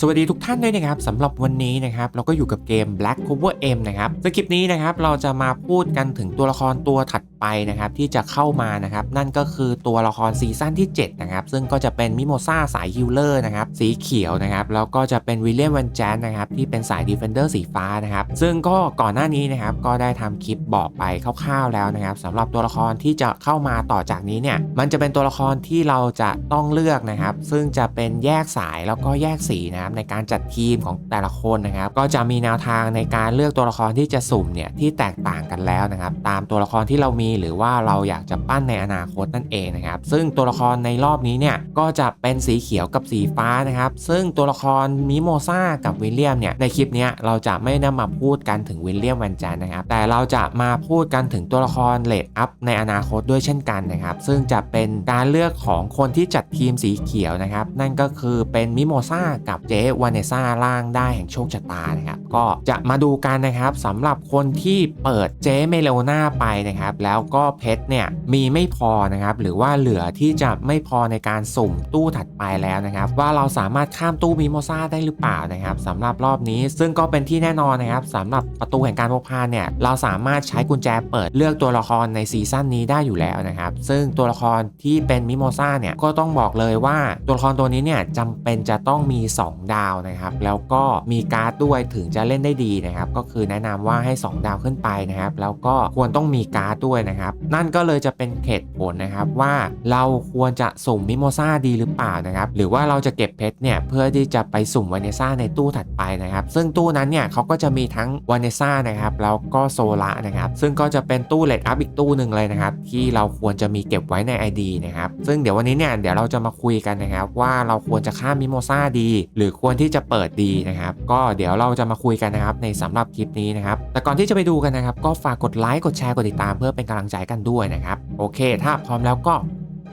สวัสดีทุกท่านด้วยนะครับสำหรับวันนี้นะครับเราก็อยู่กับเกม Black Cover M นะครับซึ่งคลิปนี้นะครับเราจะมาพูดกันถึงตัวละครตัวถัด ไปนะครับที่จะเข้ามานะครับนั่นก็คือตัวละครซีซั่นที่7นะครับซึ่งก็จะเป็นมิโมซาสายฮิลเลอร์นะครับสีเขียวนะครับแล้วก็จะเป็นวิลเลียมวันแจนนะครับที่เป็นสายดีเฟนเดอร์สีฟ้านะครับซึ่งก็ก่อนหน้านี้นะครับก็ได้ทำคลิปบอกไปคร่าวๆแล้วนะครับสำหรับตัวละครที่จะเข้ามาต่อจากนี้เนี่ยมันจะเป็นตัวละครที่เราจะต้องเลือกนะครับซึ่งจะเป็นแยกสายแล้วก็แยกสีนะครับในการจัดทีมของแต่ละคนนะครับก็จะมีแนวทางในการเลือกตัวละครที่จะสุ่มเนี่ยที่แตกต่างกันแล้วนะครับตามตัวละครที่เรามีหรือว่าเราอยากจะปั้นในอนาคตนั่นเองนะครับ ซึ่งตัวละครในรอบนี้เนี่ยก็จะเป็นสีเขียวกับสีฟ้านะครับ ซึ่งตัวละครมิโมซากับวิลเลียมเนี่ยในคลิปนี้เราจะไม่นำมาพูดกันถึงวิลเลียมแวนจันนะครับ แต่เราจะมาพูดกันถึงตัวละครเลดอัพในอนาคตด้วยเช่นกันนะครับ ซึ่งจะเป็นการเลือกของคนที่จัดทีมสีเขียวนะครับ นั่นก็คือเป็นมิโมซากับเจวานเนซ่าล่างได้แห่งโชคชะตานะครับ ก็จะมาดูกันนะครับสำหรับคนที่เปิดเจเมเลนาไปนะครับ แล้วก็เพชรเนี่ยมีไม่พอนะครับหรือว่าเหลือที่จะไม่พอในการสุ่มตู้ถัดไปแล้วนะครับ ว่าเราสามารถข้ามตู้มิโมซาได้หรือเปล่านะครับสำหรับรอบนี้ซึ่งก็เป็นที่แน่นอนนะครับสำหรับประตูแห่งการพกพาเนี่ยเราสามารถใช้กุญแจเปิดเลือกตัวละครในซีซั่นนี้ได้อยู่แล้วนะครับ ซึ่งตัวละครที่เป็นมิโมซาเนี่ยก็ต้องบอกเลยว่าตัวละครตัวนี้เนี่ยจำเป็นจะต้องมี 2 ดาวนะครับ แล้วก็มีการ์ดด้วยถึงจะเล่นได้ดีนะครับ ก็คือแนะนำว่าให้ 2 ดาวขึ้นไปนะครับ แล้วก็ควรต้องมีการ์ดด้วยนะครับ นั่นก็เลยจะเป็นเหตุผลนะครับว่าเราควรจะสุ่มมิโมซาดีหรือเปล่านะครับ หรือว่าเราจะเก็บเพชรเนี่ยเพื่อที่จะไปสุ่มวาเนซ่าในตู้ถัดไปนะครับ ซึ่งตู้นั้นเนี่ยเขาก็จะมีทั้งวาเนซ่านะครับแล้วก็โซล่านะครับ ซึ่งก็จะเป็นตู้เลดอัพอีกตู้หนึ่งเลยนะครับ ที่เราควรจะมีเก็บไว้ใน ID นะครับ ซึ่งเดี๋ยววันนี้เนี่ยเดี๋ยวเราจะมาคุยกันนะครับว่าเราควรจะข้ามมิโมซาดี หรือควรที่จะเปิดดีนะครับ ก็เดี๋ยวเราจะมาคุยกันนะครับในสำหรับคลิปนี้นะครับ แต่ก่อนที่จะไปดูกันนะครับ ก็ฝากกดไลค์กดแชร์กดติดตามเพื่อเป็นกำลังใจกันด้วยนะครับ โอเค ถ้าพร้อมแล้วก็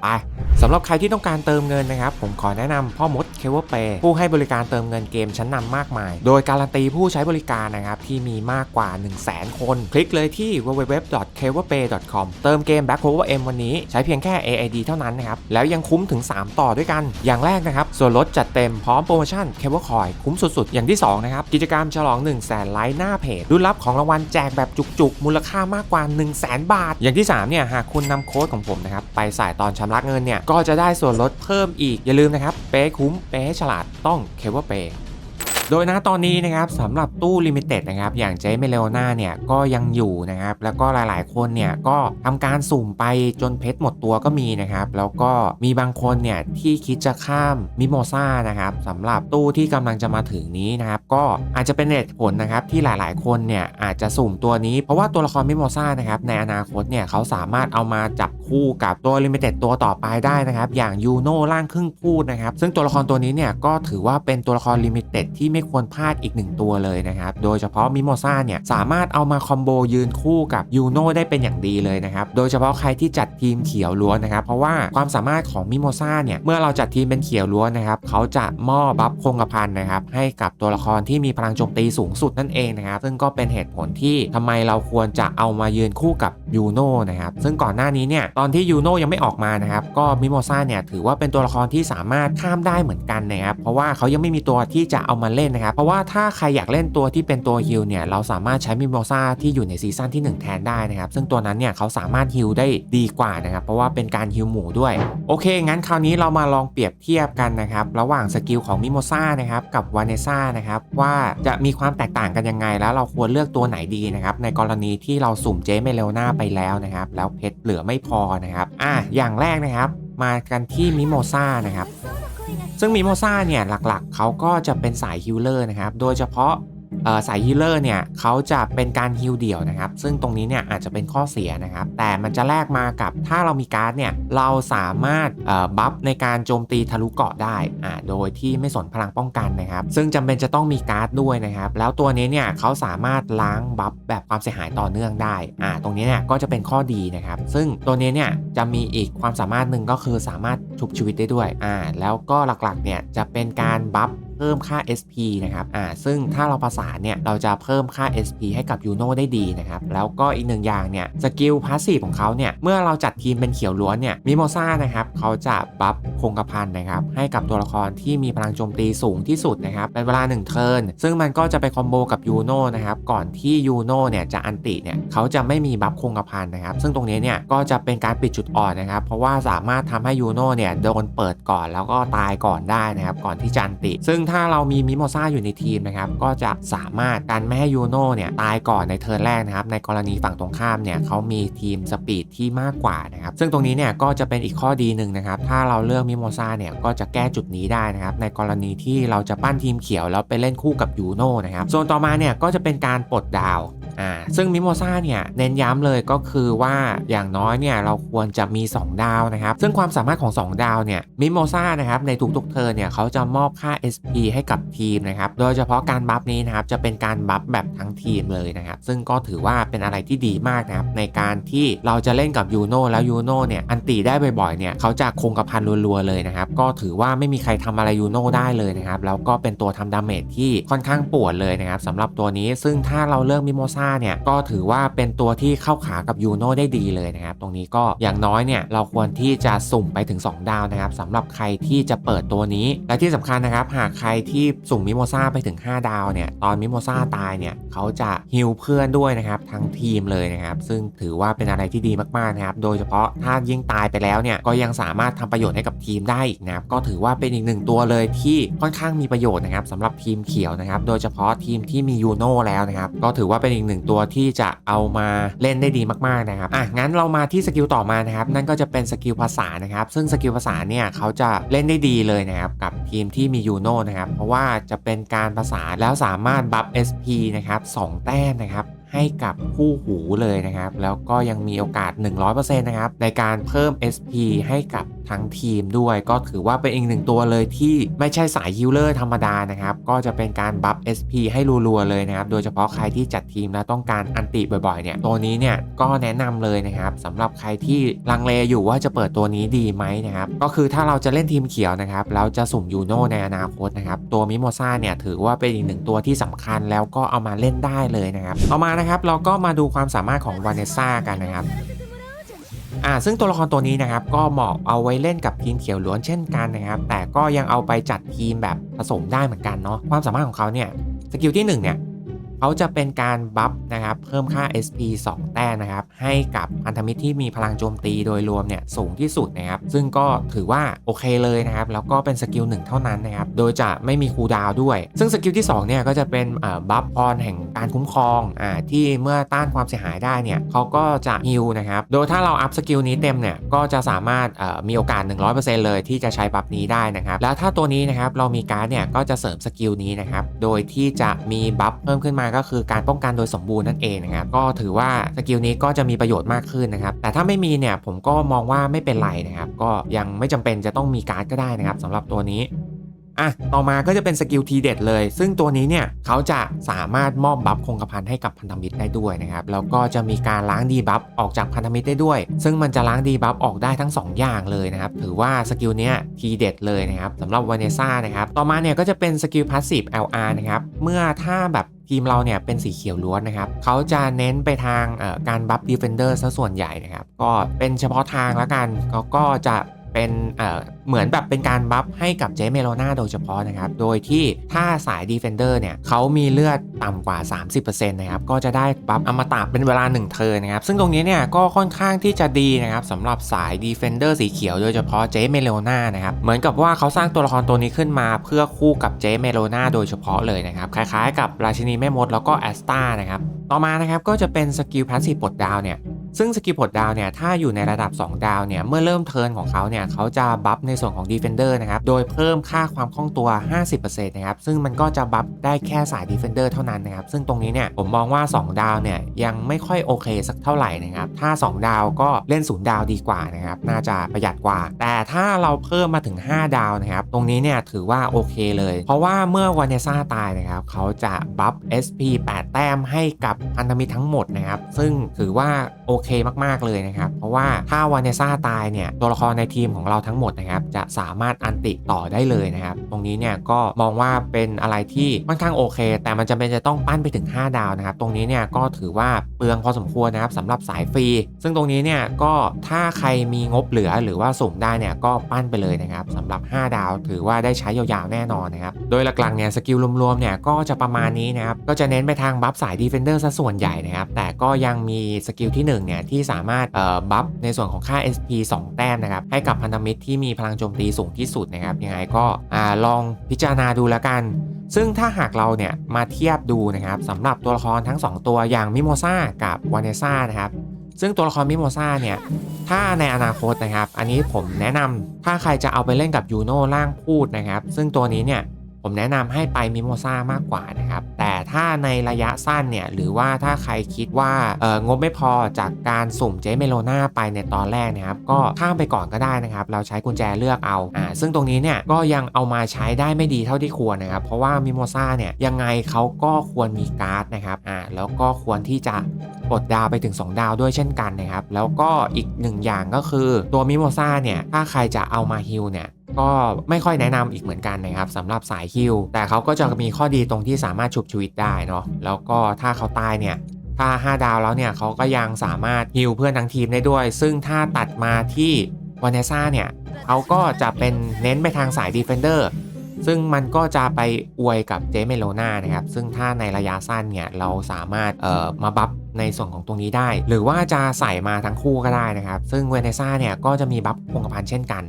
ไปสำหรับใครที่ต้องการเติมเงินนะครับ ผมขอแนะนำพ่อมดเคเวอร์เปผู้ให้บริการเติมเงินเกมชั้นนำมากมาย โดยการันตีผู้ใช้บริการนะครับ ที่มีมากกว่า 1 0 0 0 0แคน คลิกเลยที่ www.keverpay.com เติมเกม Black Clover M วันนี้ใช้เพียงแค่ AID เท่านั้นนะครับ แล้วยังคุ้มถึง 3 ต่อด้วยกัน อย่างแรกนะครับ ส่วนลดจัดเต็มพร้อมโปรโมชั่นเคเวอร์คอยคุ้มสุดๆ อย่างที่2นะครับกิจกรรมฉลอง 1 0 0 0 0แสนไลค์หน้าเพจรุ่นรับของรางวัลแจกแบบจุกๆมูลค่ามากกว่า 1 0 0 0 0แสนบาท อย่างที่3เนี่ยหากคุณนำโค้ดของผมนะครับไปใส่ตอนชำระเงินเนี่ยก็จะได้ส่วนลดเพิ่มอีกอย่าลืมนะครับเป๊คุ้มเป๊ฉลาดต้องเคเวอร์เป๊ โดยนะตอนนี้นะครับสำหรับตู้ลิมิเต็ดนะครับอย่างเจเมเลโอนาเนี่ยก็ยังอยู่นะครับแล้วก็หลายๆ คนเนี่ยก็ทำการสุ่มไปจนเพชรหมดตัวก็มีนะครับแล้วก็มีบางคนเนี่ยที่คิดจะข้ามมิโมซ่านะครับสำหรับตู้ที่กำลังจะมาถึงนี้นะครับก็อาจจะเป็นเหตุผลนะครับที่หลายๆ คนเนี่ยอาจจะสุ่มตัวนี้เพราะว่าตัวละครมิโมซ่านะครับในอนาคตเนี่ยเขาสามารถเอามาจับคู่กับตัวลิมิเต็ดตัวต่อไปได้นะครับอย่างยูโน่ร่างครึ่งพูดนะครับซึ่งตัวละครตัวนี้เนี่ยก็ถือว่าเป็นตัวละครลิมิเต็ดที่ไม่ควรพลาดอีกหนึ่งตัวเลยนะครับ โดยเฉพาะมิโมซ่าเนี่ยสามารถเอามาคอมโบยืนคู่กับยูโน่ได้เป็นอย่างดีเลยนะครับ โดยเฉพาะใครที่จัดทีมเขียวล้วนนะครับ เพราะว่าความสามารถของมิโมซ่าเนี่ย เมื่อเราจัดทีมเป็นเขียวล้วนนะครับ เขาจะมอบบัฟคงกระพันนะครับ ให้กับตัวละครที่มีพลังโจมตีสูงสุดนั่นเองนะครับ ซึ่งก็เป็นเหตุผลที่ทำไมเราควรจะเอามายืนคู่กับยูโน่นะครับ ซึ่งก่อนหน้านี้เนี่ย ตอนที่ยูโน่ยังไม่ออกมานะครับ ก็มิโมซ่าเนี่ยถือว่าเป็นตัวละครที่สามารถข้ามได้เหมือนกันนะครับ เพราะว่าเขายังไม่มีตัวที่จะเอามาเล่นนะครับ เพราะว่าถ้าใครอยากเล่นตัวที่เป็นตัวฮิลเนี่ยเราสามารถใช้มิโมซ่าที่อยู่ในซีซั่นที่ 1 แทนได้นะครับ ซึ่งตัวนั้นเนี่ยเขาสามารถฮิลได้ดีกว่านะครับ เพราะว่าเป็นการฮิลหมูด้วย โอเค งั้นคราวนี้เรามาลองเปรียบเทียบกันนะครับ ระหว่างสกิลของมิโมซ่านะครับกับวาเนซ่านะครับว่าจะมีความแตกต่างกันยังไง แล้วเราควรเลือกตัวไหนดีนะครับในกรณีที่เราสุ่มเจเมเลโนาไปแล้วนะครับแล้วเพชรเหลือไม่พอนะครับอะอย่างแรกนะครับ มากันที่มิโมซ่านะครับ ซึ่งมิโมซ่าเนี่ยหลักๆ เขาก็จะเป็นสายฮิลเลอร์นะครับ โดยเฉพาะ สายฮิลเลอร์เนี่ยเขาจะเป็นการฮิลเดี่ยวนะครับ ซึ่งตรงนี้เนี่ยอาจจะเป็นข้อเสียนะครับ แต่มันจะแลกมากับถ้าเรามีการ์ดเนี่ยเราสามารถบัฟในการโจมตีทะลุเกาะได้โดยที่ไม่สนพลังป้องกันนะครับ ซึ่งจำเป็นจะต้องมีการ์ดด้วยนะครับ แล้วตัวนี้เนี่ยเขาสามารถล้างบัฟแบบความเสียหายต่อเนื่องได้ตรงนี้เนี่ยก็จะเป็นข้อดีนะครับ ซึ่งตัวนี้เนี่ยจะมีอีกความสามารถหนึ่งก็คือสามารถชุบชีวิตได้ด้วยแล้วก็หลักๆเนี่ยจะเป็นการบัฟ พิ่มค่า SP นะครับ อ่า ซึ่งถ้าเราประสานเนี่ย เราจะเพิ่มค่า SP ให้กับยูโนได้ดีนะครับ แล้วก็อีกหนึ่งอย่างเนี่ย สกิลพาสซีฟของเขาเนี่ย เมื่อเราจัดทีมเป็นเขียวล้วนเนี่ย มิโมซ่านะครับ เขาจะบัฟคงกระพันนะครับ ให้กับตัวละครที่มีพลังโจมตีสูงที่สุดนะครับ เป็นเวลา1เทิร์น ซึ่งมันก็จะไปคอมโบกับยูโนนะครับ ก่อนที่ยูโนเนี่ยจะอันติเนี่ย เขาจะไม่มีบัฟคงกระพันนะครับ ซึ่งตรงนี้เนี่ย ก็จะเป็นการปิดจุดอ่อนนะครับ เพราะว่าสามารถทำให้ยูโนเนี่ยโดนเปิดก่อนแล้วก็ตายก่อนได้นะครับ ก่อนที่จะอันติ ซึ่งถ้าเรามีมิโมซาอยู่ในทีมนะครับก็จะสามารถกันไม่ให้ยูโน่เนี่ยตายก่อนในเทิร์นแรกนะครับในกรณีฝั่งตรงข้ามเนี่ยเขามีทีมสปีดที่มากกว่านะครับซึ่งตรงนี้เนี่ยก็จะเป็นอีกข้อดีหนึ่งนะครับถ้าเราเลือกมิโมซาเนี่ยก็จะแก้จุดนี้ได้นะครับในกรณีที่เราจะปั้นทีมเขียวแล้วไปเล่นคู่กับยูโน่นะครับโซนต่อมาเนี่ยก็จะเป็นการปลดดาว อ่าซึ่งมิโมซาเนี่ยเน้นย้ำเลยก็คือว่าอย่างน้อยเนี่ยเราควรจะมี 2 ดาวนะครับ ซึ่งความสามารถของ 2 ดาวเนี่ยมิโมซานะครับในทุกๆเทิร์เนี่ยเขาจะมอบค่า SP ให้กับทีมนะครับ โดยเฉพาะการบัฟนี้นะครับจะเป็นการบัฟแบบทั้งทีมเลยนะครับ ซึ่งก็ถือว่าเป็นอะไรที่ดีมากนะครับในการที่เราจะเล่นกับยูโนแล้วยูโนเนี่ยอันตีได้บ่อยๆเนี่ยเขาจะคงกระพันรัวๆเลยนะครับก็ถือว่าไม่มีใครทำอะไรยูโนได้เลยนะครับแล้วก็เป็นตัวทำดาเมจที่ค่อนข้างปวดเลยนะครับสำหรับตัวนี้ซึ่งถ้าเราเลือกมิโมซาเนี่ยก็ถือว่าเป็นตัวที่เข้าขากับยูโนได้ดีเลยนะครับ ตรงนี้ก็อย่างน้อยเนี่ยเราควรที่จะสุ่มไปถึง 2 ดาวนะครับสำหรับใครที่จะเปิดตัวนี้ และที่สำคัญนะครับ หากใครที่สุ่มมิโมซ่าไปถึง 5 ดาวเนี่ยตอนมิโมซ่าตายเนี่ยเขาจะฮิลเพื่อนด้วยนะครับทั้งทีมเลยนะครับ ซึ่งถือว่าเป็นอะไรที่ดีมากๆนะครับ โดยเฉพาะถ้ายิ่งตายไปแล้วเนี่ยก็ยังสามารถทำประโยชน์ให้กับทีมได้อีกนะครับก็ถือว่าเป็นอีกหนึ่งตัวเลยที่ค่อนข้างมีประโยชน์นะครับสำหรับทีมเขียวนะครับ โดยเฉพาะทีมที่มียูโน่แล้วนะครับก็ถือว่าเป็นอีกหนึ่งตัวที่จะเอามาเล่นได้ดีมากๆนะครับอะงั้นเรามาที่สกิลต่อมานะครับนั่นก็จะเป็นสกิลภาษานะครับซึ่งสกิลภาษาเนี่ยเขาจะเล่นได้ดีเลยนะครับกับทีมที่มียูโน่นะครับเพราะว่าจะเป็นการภาษาแล้วสามารถบัฟ SP นะครับ2แต้มนะครับ ให้กับคู่หูเลยนะครับ แล้วก็ยังมีโอกาส 100%นะครับ ในการเพิ่ม SP ให้กับทั้งทีมด้วย ก็ถือว่าเป็นอีกหนึ่งตัวเลยที่ไม่ใช่สายฮิลเลอร์ธรรมดานะครับ ก็จะเป็นการบัฟ SP ให้รัวๆเลยนะครับ โดยเฉพาะใครที่จัดทีมแล้วต้องการอันติบ่อยๆเนี่ย ตัวนี้เนี่ยก็แนะนำเลยนะครับสำหรับใครที่ลังเลอยู่ว่าจะเปิดตัวนี้ดีไหมนะครับ ก็คือถ้าเราจะเล่นทีมเขียวนะครับแล้วจะสุ่มยูโน่ในอนาคตนะครับ ตัวมิโมซ่าเนี่ยถือว่าเป็นอีกหนึ่งตัวที่สำคัญแล้วก็เอามาเล่นได้เลยนะครับต่อมานะครับเราก็มาดูความสามารถของวานเนซ่ากันนะครับอ่าซึ่งตัวละครตัวนี้นะครับก็เหมาะเอาไว้เล่นกับทีมเขียวล้วนเช่นกันนะครับ แต่ก็ยังเอาไปจัดทีมแบบผสมได้เหมือนกันเนาะความสามารถของเขาเนี่ยสกิลที่1เนี่ย เขาจะเป็นการบัฟนะครับเพิ่มค่า SP 2 แต้มนะครับให้กับพันธมิตรที่มีพลังโจมตีโดยรวมเนี่ยสูงที่สุดนะครับซึ่งก็ถือว่าโอเคเลยนะครับแล้วก็เป็นสกิลหนึ่งเท่านั้นนะครับโดยจะไม่มีคูลดาวน์ด้วย ซึ่งสกิลที่2เนี่ยก็จะเป็นบัฟพรแห่งการคุ้มครองอ่าที่เมื่อต้านความเสียหายได้เนี่ยเขาก็จะฮิลนะครับโดยถ้าเราอัพสกิลนี้เต็มเนี่ยก็จะสามารถเอ่อมีโอกาส 100%เลยที่จะใช้บัฟนี้ได้นะครับแล้วถ้าตัวนี้นะครับเรามีการ์ดเนี่ยก็จะเสริมสกิลนี้นะครับโดยที่จะมีบัฟเพิ่มขึ้นมาก็คือการป้องกันโดยสมบูรณ์นั่นเองนะครับก็ถือว่าสกิลนี้ก็จะมีประโยชน์มากขึ้นนะครับแต่ถ้าไม่มีเนี่ยผมก็มองว่าไม่เป็นไรนะครับก็ยังไม่จำเป็นจะต้องมีการ์ดก็ได้นะครับสำหรับตัวนี้ อะต่อมาก็จะเป็นสกิลทีเด็ดเลย ซึ่งตัวนี้เนี่ยเขาจะสามารถมอบบัฟคงกระพันให้กับพันธมิตรได้ด้วยนะครับแล้วก็จะมีการล้างดีบัฟออกจากพันธมิตรได้ด้วย ซึ่งมันจะล้างดีบัฟออกได้ทั้ง 2 อย่างเลยนะครับถือว่าสกิลเนี้ยทีเด็ดเลยนะครับสำหรับวาเนซ่านะครับต่อมาเนี่ยก็จะเป็นสกิลพาสซีฟ LR นะครับเมื่อถ้าแบบทีมเราเนี่ยเป็นสีเขียวล้วนนะครับเขาจะเน้นไปทางการบัฟดีเฟนเดอร์ซะส่วนใหญ่นะครับก็เป็นเฉพาะทางแล้วกันเขาก็จะ เป็นเอ่อเหมือนแบบเป็นการบัฟให้กับเจเมโลนาโดยเฉพาะนะครับ โดยที่ถ้าสายดีเฟนเดอร์เนี่ยเขามีเลือดต่ำกว่า 30%นะครับ ก็จะได้บัฟอมตะเป็นเวลา 1 เทิร์นนะครับ ซึ่งตรงนี้เนี่ยก็ค่อนข้างที่จะดีนะครับสำหรับสายดีเฟนเดอร์สีเขียวโดยเฉพาะเจเมโลนานะครับ เหมือนกับว่าเขาสร้างตัวละครตัวนี้ขึ้นมาเพื่อคู่กับเจเมโลนาโดยเฉพาะเลยนะครับ คล้ายๆ กับราชินีแม่มดแล้วก็แอสตานะครับ ต่อมานะครับก็จะเป็นสกิลพาสซีฟปลดดาวเนี่ย ซึ่งสกิปลดดาวเนี่ยถ้าอยู่ในระดับ 2 ดาวเนี่ยเมื่อเริ่มเทิร์นของเขาเนี่ยเขาจะบัฟในส่วนของ Defender นะครับโดยเพิ่มค่าความคล่องตัว 50%นะครับซึ่งมันก็จะบัฟได้แค่สาย Defender เท่านั้นนะครับซึ่งตรงนี้เนี่ยผมมองว่า 2 ดาวเนี่ยยังไม่ค่อยโอเคสักเท่าไหร่นะครับถ้า 2 ดาวก็เล่น 0 ดาวดีกว่านะครับน่าจะประหยัดกว่า แต่ถ้าเราเพิ่มมาถึง 5 ดาวนะครับตรงนี้เนี่ยถือว่าโอเคเลย เพราะว่าเมื่อวานเนซ่าตายนะครับเขาจะบัฟ SP 8 แต้มให้กับพันธมิตรทั้งหมดนะครับซึ่งถือว่าโอเคมากๆเลยนะครับ ว่าถ้าวานเนซ่าตายเนี่ยตัวละครในทีมของเราทั้งหมดนะครับจะสามารถอันติต่อได้เลยนะครับ ตรงนี้เนี่ยก็มองว่าเป็นอะไรที่ค่อนข้างโอเค แต่มันจำเป็นจะต้องปั้นไปถึง 5 ดาวนะครับ ตรงนี้เนี่ยก็ถือว่าเปลืองพอสมควรนะครับสำหรับสายฟรี ซึ่งตรงนี้เนี่ยก็ถ้าใครมีงบเหลือหรือว่าสุ่มได้เนี่ยก็ปั้นไปเลยนะครับสำหรับ 5 ดาว ถือว่าได้ใช้ยาวๆแน่นอนนะครับโดยหลักๆเนี่ยสกิลรวมๆเนี่ยก็จะประมาณนี้นะครับก็จะเน้นไปทางบัฟสายดีเฟนเดอร์ซะส่วนใหญ่นะครับแต่ก็ยังมีสกิลที่1เนี่ยที่สามารถเอ่อบัฟในส่วนของค่า SP 2 แต้มนะครับให้กับพันธมิตรที่มีพลังโจมตีสูงที่สุดนะครับยังไงก็อลองพิจารณาดูแล้วกัน ซึ่งถ้าหากเราเนี่ยมาเทียบดูนะครับสำหรับตัวละครทั้ง 2 ตัวอย่างมิโมซากับวานเนซ่านะครับซึ่งตัวละครมิโมซาเนี่ยถ้าในอนาคตนะครับ อันนี้ผมแนะนำถ้าใครจะเอาไปเล่นกับยูโน่ล่างพูดนะครับ ซึ่งตัวนี้เนี่ยผมแนะนำให้ไปมิโมซ่ามากกว่านะครับ แต่ถ้าในระยะสั้นเนี่ยหรือว่าถ้าใครคิดว่าเอองบไม่พอจากการสุ่มเจเมโลนาไปในตอนแรกนะครับก็ข้ามไปก่อนก็ได้นะครับ เราใช้กุญแจเลือกเอาอ่าซึ่งตรงนี้เนี่ยก็ยังเอามาใช้ได้ไม่ดีเท่าที่ควรนะครับ เพราะว่ามิโมซ่าเนี่ยยังไงเขาก็ควรมีการ์ดนะครับอ่าแล้วก็ควรที่จะกดดาวไปถึง 2 ดาวด้วยเช่นกันนะครับ แล้วก็อีกหนึ่งอย่างก็คือตัวมิโมซ่าเนี่ยถ้าใครจะเอามาฮิลเนี่ย ก็ไม่ค่อยแนะนำอีกเหมือนกันนะครับสำหรับสายฮิลแต่เขาก็จะมีข้อดีตรงที่สามารถชุบชีวิตได้เนาะแล้วก็ถ้าเขาตายเนี่ยถ้า 5 ดาวแล้วเนี่ยเขาก็ยังสามารถฮิลเพื่อนทั้งทีมได้ด้วย ซึ่งถ้าตัดมาที่วานเนซ่าเนี่ยเขาก็จะเป็นเน้นไปทางสายดีเฟนเดอร์ซึ่งมันก็จะไปอวยกับเจเมโลนานะครับ ซึ่งถ้าในระยะสั้นเนี่ย เราสามารถเอ่อมาบัฟในส่วนของตรงนี้ได้ หรือว่าจะใส่มาทั้งคู่ก็ได้นะครับ ซึ่งเวเนซ่าเนี่ย ก็จะมีบัฟคงกระพันเช่นกัน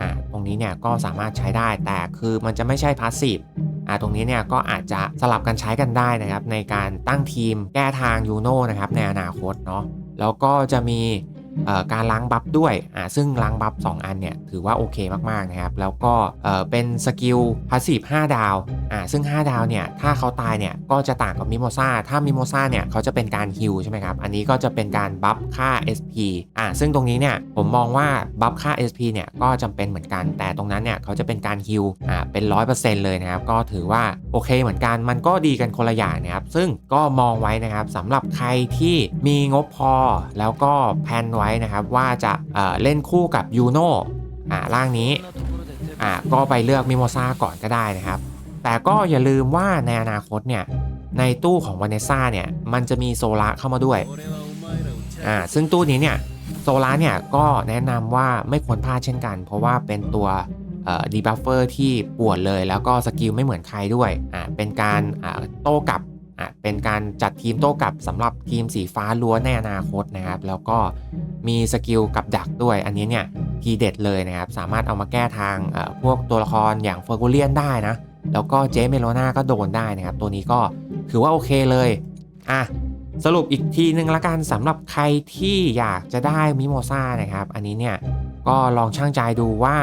อ่าตรงนี้เนี่ยก็สามารถใช้ได้แต่คือมันจะไม่ใช่พาสซีฟอ่าตรงนี้เนี่ยก็อาจจะสลับกันใช้กันได้นะครับในการตั้งทีมแก้ทางยูโน่นะครับในอนาคตเนาะแล้วก็จะมี การล้างบัฟด้วยอ่าซึ่งล้างบัฟ2อันเนี่ยถือว่าโอเคมากๆนะครับ แล้วก็เป็นสกิลพาสซีฟ5ดาวอ่าซึ่ง 5 ดาวเนี่ยถ้าเขาตายเนี่ยก็จะต่างกับมิโมซาถ้ามิโมซาเนี่ยเขาจะเป็นการฮิลใช่ไหมครับ อันนี้ก็จะเป็นการบัฟค่า SP อ่าซึ่งตรงนี้เนี่ยผมมองว่าบัฟค่า SP เนี่ยก็จำเป็นเหมือนกัน แต่ตรงนั้นเนี่ยเขาจะเป็นการฮิลอ่าเป็น 100%เลยนะครับ ก็ถือว่าโอเคเหมือนกันมันก็ดีกันคนละอย่างนะครับ ซึ่งก็มองไว้นะครับสำหรับใครที่มีงบพอแล้วก็แพนไว้นะครับว่าจะเเล่นคู่กับยูโน่ร่างนี้ก็ไปเลือกมิโมซาก่อนก็ได้นะครับ แต่ก็อย่าลืมว่าในอนาคตเนี่ยในตู้ของวานเนซ่าเนี่ยมันจะมีโซล่าเข้ามาด้วยอ่าซึ่งตู้นี้เนี่ยโซล่าเนี่ยก็แนะนำว่าไม่ควรพลาดเช่นกัน เพราะว่าเป็นตัวดีบัฟเฟอร์ที่ปวดเลยแล้วก็สกิลไม่เหมือนใครด้วยอ่าเป็นการโต้กลับ อ่าเป็นการจัดทีมโต้กลับสำหรับทีมสีฟ้าล้วนในอนาคตนะครับ แล้วก็มีสกิลกับดักด้วย อันนี้เนี่ยทีเด็ดเลยนะครับ สามารถเอามาแก้ทางพวกตัวละครอย่างเฟอร์กูเลียนได้นะ แล้วก็เจเมโลนาก็โดนได้นะครับ ตัวนี้ก็ถือว่าโอเคเลยอะสรุปอีกทีนึงละกันสำหรับใครที่อยากจะได้มิโมซ่านะครับ อันนี้เนี่ยก็ลองช่างใจดูว่า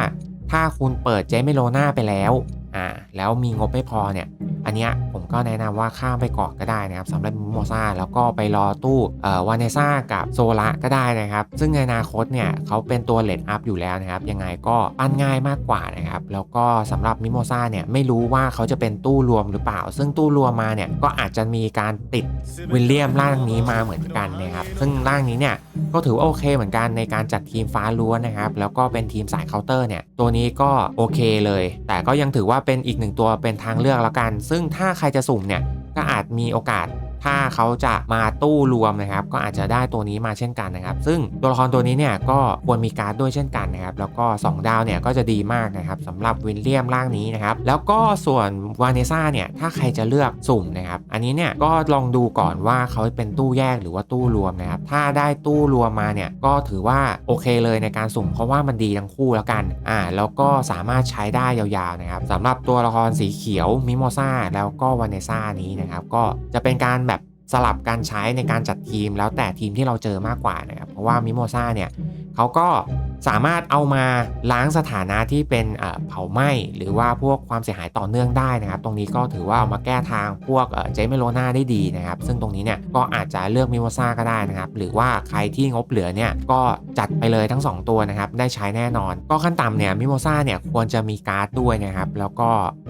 ถ้าคุณเปิดเจเมโลนาไปแล้ว อ่าแล้วมีงบไม่พอเนี่ย อันเนี้ยผมก็แนะนำว่าข้ามไปก่อนก็ได้นะครับสำหรับมิโมซ่าแล้วก็ไปรอตู้เอ่อวานเนซ่ากับโซละก็ได้นะครับ ซึ่งในอนาคตเนี่ยเขาเป็นตัวเลดอัพอยู่แล้วนะครับ ยังไงก็ปั้นง่ายมากกว่านะครับ แล้วก็สำหรับมิโมซ่าเนี่ยไม่รู้ว่าเขาจะเป็นตู้รวมหรือเปล่า ซึ่งตู้รวมมาเนี่ยก็อาจจะมีการติดวิลเลียมร่างนี้มาเหมือนกันนะครับ ซึ่งร่างนี้เนี่ยก็ถือว่าโอเคเหมือนกันในการจัดทีมฟ้าล้วนนะครับ แล้วก็เป็นทีมสายเคาน์เตอร์เนี่ยตัวนี้ก็โอเคเลย แต่ก็ยังถือว่าเป็นอีกหนึ่งตัวเป็นทางเลือกแล้วกัน ซึ่งถ้าใครจะสุ่มเนี่ยก็อาจมีโอกาส ถ้าเขาจะมาตู้รวมนะครับ ก็อาจจะได้ตัวนี้มาเช่นกันนะครับ ซึ่งตัวละครตัวนี้เนี่ยก็ควรมีการ์ดด้วยเช่นกันนะครับ แล้วก็ 2 ดาวเนี่ยก็จะดีมากนะครับสำหรับวินเลียมร่างนี้นะครับ แล้วก็ส่วนวาเนซ่าเนี่ยถ้าใครจะเลือกสุ่มนะครับ อันนี้เนี่ยก็ลองดูก่อนว่าเขาเป็นตู้แยกหรือว่าตู้รวมนะครับ ถ้าได้ตู้รวมมาเนี่ยก็ถือว่าโอเคเลยในการสุ่มเพราะว่ามันดีทั้งคู่แล้วกัน อ่า แล้วก็สามารถใช้ได้ยาวๆนะครับสำหรับตัวละครสีเขียวมิโมซ่าแล้วก็วาเนซ่านี้นะครับ ก็จะเป็นการแบบ สลับการใช้ในการจัดทีมแล้วแต่ทีมที่เราเจอมากกว่านะครับ เพราะว่ามิโมซ่าเนี่ยเขาก็สามารถเอามาล้างสถานะที่เป็นเอ่อเผาไหม้หรือว่าพวกความเสียหายต่อเนื่องได้นะครับ ตรงนี้ก็ถือว่าเอามาแก้ทางพวกเจเมโลนาได้ดีนะครับ ซึ่งตรงนี้เนี่ยก็อาจจะเลือกมิโมซ่าก็ได้นะครับ หรือว่าใครที่งบเหลือเนี่ยก็จัดไปเลยทั้ง 2 ตัวนะครับ ได้ใช้แน่นอน ก็ขั้นต่ำเนี่ยมิโมซ่าเนี่ยควรจะมีการ์ดด้วยนะครับ แล้วก็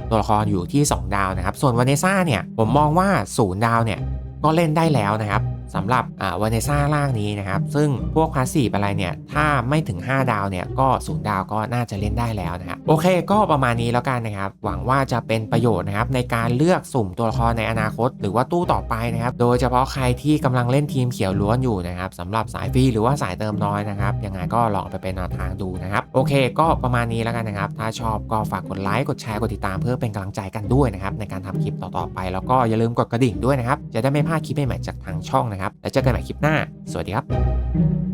ตัวละครอยู่ที่ 2 ดาวนะครับ ส่วนวาเนซ่าเนี่ยผมมองว่า 0 ดาวเนี่ย ก็เล่นได้แล้วนะครับ สำหรับอ่าวาเนซ่าล่างนี้นะครับ ซึ่งพวกพาสซีฟอะไรเนี่ย ถ้าไม่ถึง 5 ดาวเนี่ย ก็0ดาวก็น่าจะเล่นได้แล้วนะครับโอเคก็ประมาณนี้แล้วกันนะครับ หวังว่าจะเป็นประโยชน์นะครับ ในการเลือกสุ่มตัวละครในอนาคต หรือว่าตู้ต่อไปนะครับ โดยเฉพาะใครที่กำลังเล่นทีมเขียวล้วนอยู่นะครับสำหรับสายฟรีหรือว่าสายเติมน้อยนะครับยังไงก็ลองไปเป็นแนวทางดูนะครับ โอเค ก็ประมาณนี้แล้วกันนะครับ ถ้าชอบก็ฝากกดไลค์กดแชร์กดติดตามเพื่อเป็นกำลังใจกันด้วยนะครับในการทำคลิปต่อๆไป แล้วก็อย่าลืมกดกระดิ่งด้วยนะครับจะได้ไม่พลาดคลิปใหม่ๆจากทางช่องนะครับ แล้วเจอกันใหม่คลิปหน้า สวัสดีครับ